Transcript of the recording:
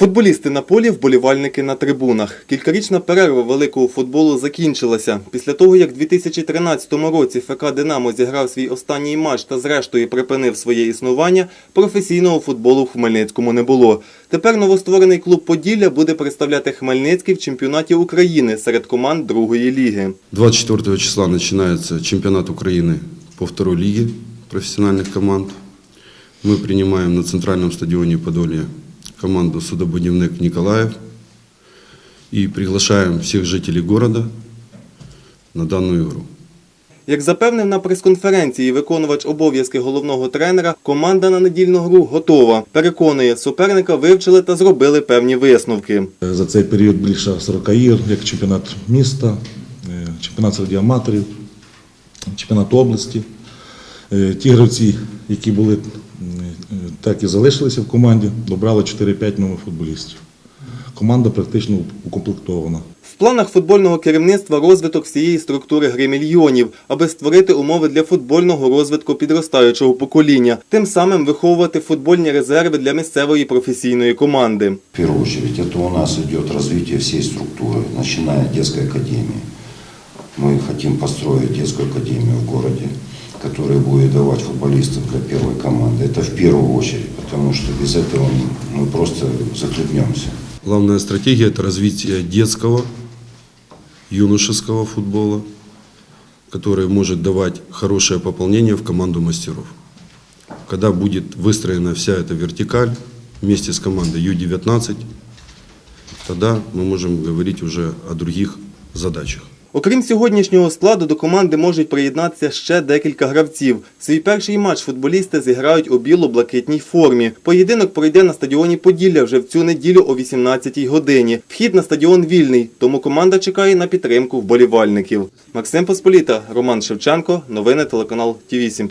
Футболісти на полі, вболівальники на трибунах. Кількарічна перерва великого футболу закінчилася. Після того, як в 2013 році ФК «Динамо» зіграв свій останній матч та зрештою припинив своє існування, професійного футболу в Хмельницькому не було. Тепер новостворений клуб «Поділля» буде представляти Хмельницький в чемпіонаті України серед команд другої ліги. 24 числа начинается чемпионат Украины по второй лиге профессиональных команд. Мы принимаем на центральном стадионе Подолье команду «Судобудівник Николаев» и приглашаем всех жителей города на данную игру. Як запевнив на прес-конференції виконувач обов'язки головного тренера, команда на недільну гру готова. Переконує, суперника вивчили та зробили певні висновки. За цей період більше 40 ігор, як чемпіонат міста, е, чемпіонат серед аматорів, чемпіонат області. Е, Ті гравці, які були, так і залишилися в команді, добрали 4-5 нових футболістів. Команда практично укомплектована. В планах футбольного керівництва розвиток всієї структури гри мільйонів, аби створити умови для футбольного розвитку підростаючого покоління, тим самим виховувати футбольні резерви для місцевої професійної команди. В первую очередь, это у нас идет развитие всей структуры, начиная от детской академии. Мы хотим построить детскую академию в городе, Которая будет давать футболистов для первой команды. Это в первую очередь, потому что без этого мы просто захлебнемся. Главная стратегия – это развитие детского, юношеского футбола, который может давать хорошее пополнение в команду мастеров. Когда будет выстроена вся эта вертикаль вместе с командой Ю-19, тогда мы можем говорить уже о других задачах. Окрім сьогоднішнього складу, до команди можуть приєднатися ще декілька гравців. Свій перший матч футболісти зіграють у біло-блакитній формі. Поєдинок пройде на стадіоні Поділля вже в цю неділю о 18-й годині. Вхід на стадіон вільний, тому команда чекає на підтримку вболівальників. Максим Посполіта, Роман Шевченко, новини телеканал Ті 8